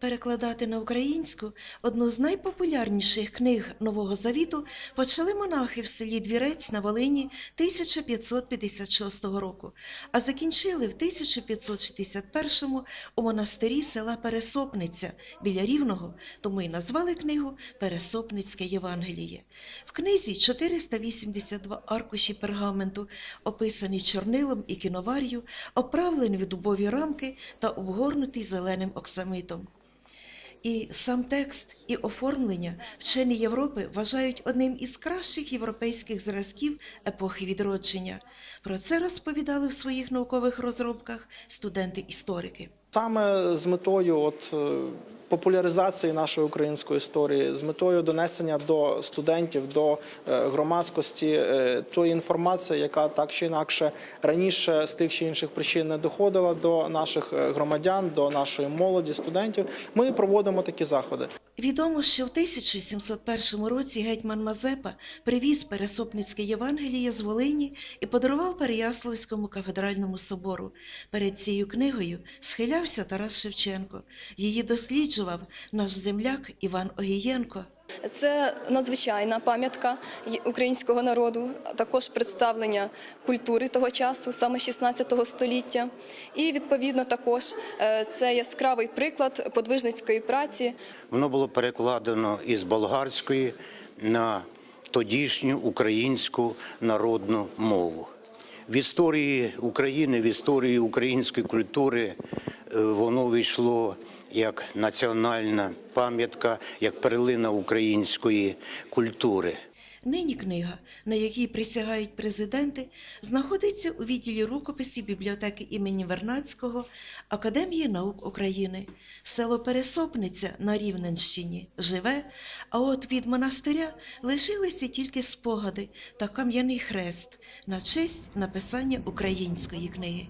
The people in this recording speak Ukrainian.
перекладати на українську одну з найпопулярніших книг Нового Завіту почали монахи в селі Двірець на Волині 1556 року, а закінчили в 1561 у монастирі села Пересопниця біля Рівного, тому й назвали книгу Пересопницьке Євангеліє. В книзі 482 аркуші пергаменту, описані чорнилом і кіновар'ю, оправлені в дубові рамки та обгорнутий зеленим оксамитом. І сам текст, і оформлення вчені Європи вважають одним із кращих європейських зразків епохи відродження. Про це розповідали в своїх наукових розробках студенти-історики. Саме з метою от, е, популяризації нашої української історії, з метою донесення до студентів, до е, громадськості е, тої інформації, яка так чи інакше раніше з тих чи інших причин не доходила до наших громадян, до нашої молоді, студентів, ми проводимо такі заходи. Відомо, що в 1701 році гетьман Мазепа привіз Пересопницьке Євангеліє з Волині і подарував Переяславському кафедральному собору. Перед цією книгою схилявся Тарас Шевченко. Її досліджував наш земляк Іван Огієнко. Це надзвичайна пам'ятка українського народу, також представлення культури того часу, саме 16 століття. І відповідно також е, це яскравий приклад подвижницької праці Воно було перекладено із болгарської на тодішню українську народну мову. В історії України, в історії української культури воно війшло як національна пам'ятка, як перлина української культури. Нині книга, на якій присягають президенти, знаходиться у відділі рукописів бібліотеки імені Вернадського Академії наук України. Село Пересопниця на Рівненщині живе, а от від монастиря лишилися тільки спогади та кам'яний хрест на честь написання української книги.